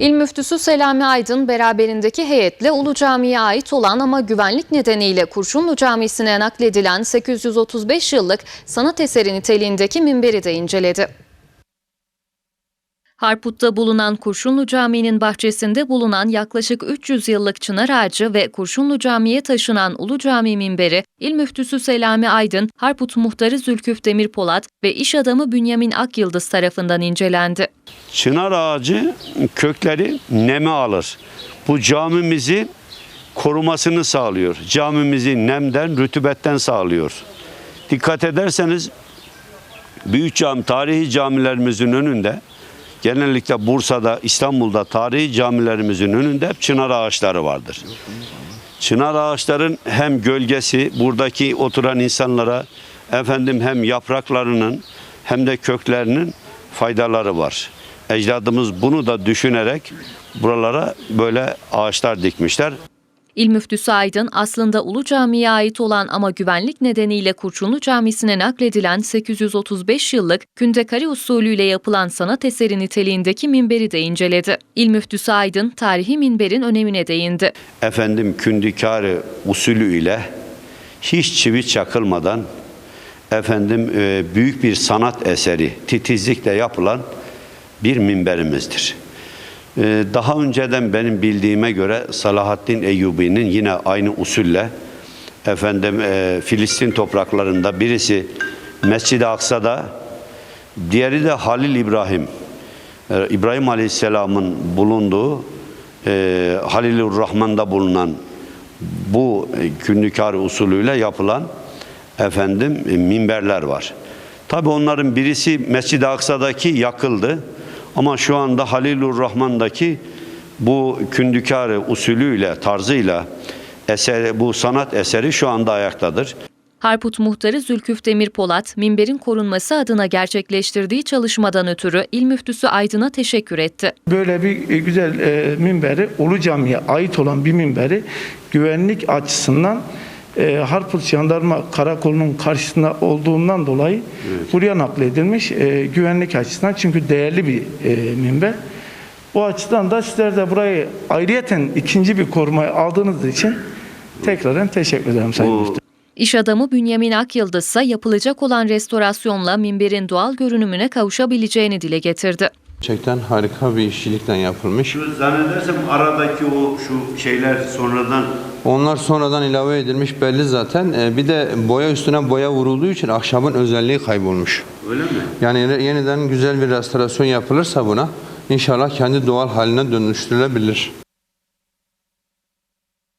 İl Müftüsü Selami Aydın beraberindeki heyetle Ulu Cami'ye ait olan ama güvenlik nedeniyle Kurşunlu Camisi'ne nakledilen 835 yıllık sanat eseri niteliğindeki minberi de inceledi. Harput'ta bulunan Kurşunlu Camii'nin bahçesinde bulunan yaklaşık 300 yıllık çınar ağacı ve Kurşunlu Camii'ye taşınan Ulu Cami minberi, İl Müftüsü Selami Aydın, Harput Muhtarı Zülküf Demirpolat ve iş adamı Bünyamin Akyıldız tarafından incelendi. Çınar ağacı kökleri neme alır. Bu camimizi korumasını sağlıyor. Camimizi nemden, rütübetten sağlıyor. Dikkat ederseniz büyük cami, tarihi camilerimizin önünde genellikle Bursa'da, İstanbul'da tarihi camilerimizin önünde hep çınar ağaçları vardır. Çınar ağaçların hem gölgesi buradaki oturan insanlara efendim hem yapraklarının hem de köklerinin faydaları var. Ecdadımız bunu da düşünerek buralara böyle ağaçlar dikmişler. İl Müftüsü Aydın aslında Ulu Cami'ye ait olan ama güvenlik nedeniyle Kurşunlu Camisi'ne nakledilen 835 yıllık kündekari usulüyle yapılan sanat eseri niteliğindeki minberi de inceledi. İl Müftüsü Aydın tarihi minberin önemine değindi. Efendim kündikari usulü ile hiç çivi çakılmadan efendim e, büyük bir sanat eseri titizlikle yapılan bir minberimizdir. E, Daha önceden benim bildiğime göre Salahaddin Eyyubi'nin yine aynı usulle efendim e, Filistin topraklarında birisi Mescid-i Aksa'da diğeri de Halil İbrahim e, İbrahim Aleyhisselam'ın bulunduğu e, Halilur Rahman'da bulunan bu e, kündükar usulüyle yapılan efendim e, minberler var. Tabi onların birisi Mescid-i Aksa'daki yakıldı. Ama şu anda Halilur Rahman'daki bu kündükar usulüyle, tarzıyla eser, bu sanat eseri şu anda ayaktadır. Harput Muhtarı Zülküf Demirpolat, minberin korunması adına gerçekleştirdiği çalışmadan ötürü İl Müftüsü Aydın'a teşekkür etti. Böyle bir e, güzel e, minberi, Ulu Cami'ye ait olan bir minberi güvenlik açısından e, Harput Jandarma Karakolu'nun karşısında olduğundan dolayı buraya nakledilmiş e, güvenlik açısından çünkü değerli bir e, minber. Bu açıdan da sizler de burayı ayrıyeten ikinci bir korumaya aldığınız için tekrardan teşekkür ederim Sayın Müftü. İş adamı Bünyamin Akyıldız ise yapılacak olan restorasyonla minberin doğal görünümüne kavuşabileceğini dile getirdi. Gerçekten harika bir işçilikten yapılmış. Zannedersem aradaki o şu şeyler sonradan Onlar sonradan ilave edilmiş belli zaten. Ee, Bir de boya üstüne boya vurulduğu için ahşabın özelliği kaybolmuş. öyle mi? Yani yeniden güzel bir restorasyon yapılırsa buna inşallah kendi doğal haline dönüştürülebilir.